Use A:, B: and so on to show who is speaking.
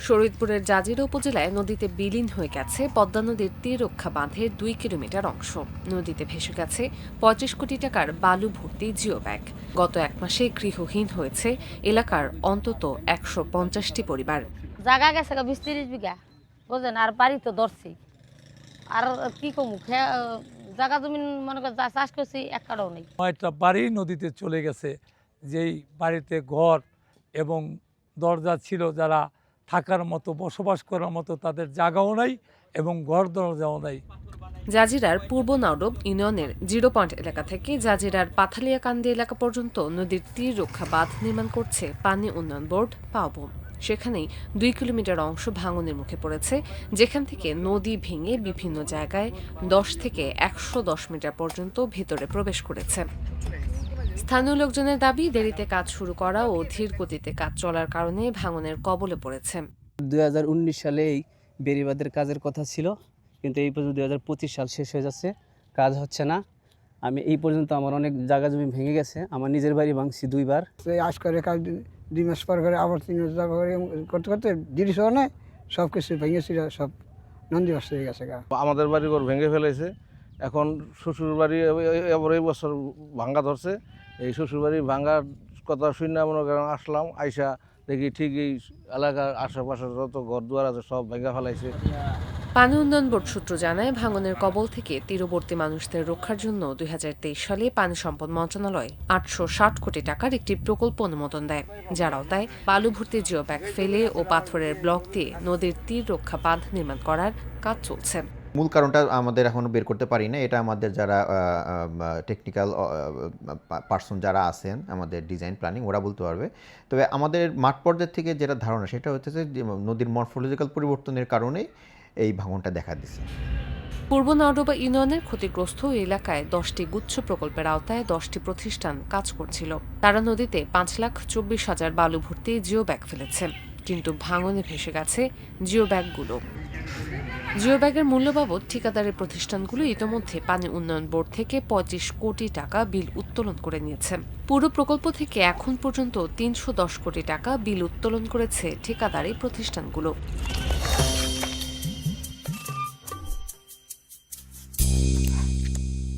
A: শরীদপুরের Jazeera উপজেলায় নদীতে বিলীন হয়ে গেছে পদ্মা নদীর তীর রক্ষা বাঁধের দুই কিলোমিটার অংশ। নদীতে ভেসে গেছে পঁচিশ কোটি টাকার বালু ভর্তি জিও ব্যাগ গত এক মাসে গৃহহীন হয়েছে এলাকার অন্তত একশো পঞ্চাশটি পরিবার।
B: জায়গা গেছে বিশ তিরিশ বিঘা। বুঝলেন? আর বাড়ি তো ধরছি। আর কি কমু? জায়গা জমিন মনে কর যা চাষ করছি এক কাটাও নেই।
C: একটা বাড়ি নদীতে চলে গেছে। যেই বাড়িতে ঘর এবং দরজা ছিল যারা থাকার মতো, বসবাস করার মতো তাদের জায়গাও নাই এবং ঘর দরজাও নাই।
A: জাজিরার পূর্ব নওরব ইউনিয়নের জিরো পয়েন্ট এলাকা থেকে জাজিরার পাথালিয়াকান্দি এলাকা পর্যন্ত নদীর তীর রক্ষা বাঁধ নির্মাণ করছে পানি উন্নয়ন বোর্ড পাওবম সেখানেই দুই কিলোমিটার অংশ ভাঙনের মুখে পড়েছে, যেখান থেকে নদী ভেঙে বিভিন্ন জায়গায় দশ থেকে একশো দশ মিটার পর্যন্ত ভেতরে প্রবেশ করেছে। স্থানীয় লোকজনের দাবি দেরিতে কাজ শুরু করা ও ধীর গতিতে কাজ চলার কারণে ভাঙনের কবলে পড়েছে।
D: দুই সালে এই বেড়িবাঁধের কাজের কথা ছিল কিন্তু এই পর্যন্ত দু হাজার পঁচিশ সাল শেষ হয়ে যাচ্ছে। কাজ হচ্ছে না। আমি এই পর্যন্ত আমার অনেক জায়গা জমি ভেঙে গেছে আমার নিজের বাড়ি ভাঙছি দুইবার।
E: এই আজ করে কাজ দুই- মাস পর করে আবার তিন মাস করে করতে করতে জিনিস সব কিছু ভেঙেছি সব নন্দী হয়ে গেছে
F: আমাদের বাড়ি ঘর ভেঙে ফেলেছে। এখন শ্বশুর বাড়ি এবার এই বছর ভাঙ্গা ধরছে। এই শ্বশুর বাড়ি ভাঙ্গার কথা শুনে মনে করেন আসলাম, আইসা দেখি ঠিক এই এলাকার আশেপাশে যত ঘর দুয়ার আছে সব ভেঙে ফেলাইছে।
A: পানি উন্নয়ন বোর্ড সূত্র জানায়, ভাঙনের কবল থেকে তীরবর্তী মানুষদের রক্ষার জন্য দুই হাজার তেইশ সালে পানি সম্পদ মন্ত্রণালয় আটশো ষাট কোটি টাকার একটি প্রকল্প অনুমোদন দেয়। যার আওতায় বালু ভর্তি জিও ব্যাগ ফেলে ও পাথরের ব্লক দিয়ে নদীর তীর রক্ষা বাঁধ নির্মাণ করার কাজ চলছে।
G: মূল কারণটা আমাদের এখনও বের করতে পারি না এটা আমাদের যারা টেকনিক্যাল পার্সন যারা আছেন, আমাদের ডিজাইন প্ল্যানিং ওরা বলতে পারবে। তবে আমাদের মাঠ পর্যায় থেকে যেটা ধারণা, সেটা হচ্ছে যে নদীর মরফোলজিক্যাল পরিবর্তনের কারণেই এই ভাঙনটা দেখা দিছে।
A: পূর্ব নওডোবা ইউনিয়নের ক্ষতিগ্রস্ত এলাকায় দশটি গুচ্ছ প্রকল্পের আওতায় দশটি প্রতিষ্ঠান কাজ করছিল। তারা নদীতে পাঁচ লাখ চব্বিশ হাজার বালু ভর্তি জিও ব্যাগ ফেলেছে। কিন্তু ভাঙনে ভেসে গেছে জিও ব্যাগগুলো। জিও ব্যাগের মূল্য বাবদ ঠিকাদারের প্রতিষ্ঠানগুলো ইতোমধ্যে পানি উন্নয়ন বোর্ড থেকে পঁচিশ কোটি টাকা বিল উত্তোলন করে নিয়েছে। পুরো প্রকল্প থেকে এখন পর্যন্ত তিনশো দশ কোটি টাকা বিল উত্তোলন করেছে ঠিকাদারি প্রতিষ্ঠানগুলো।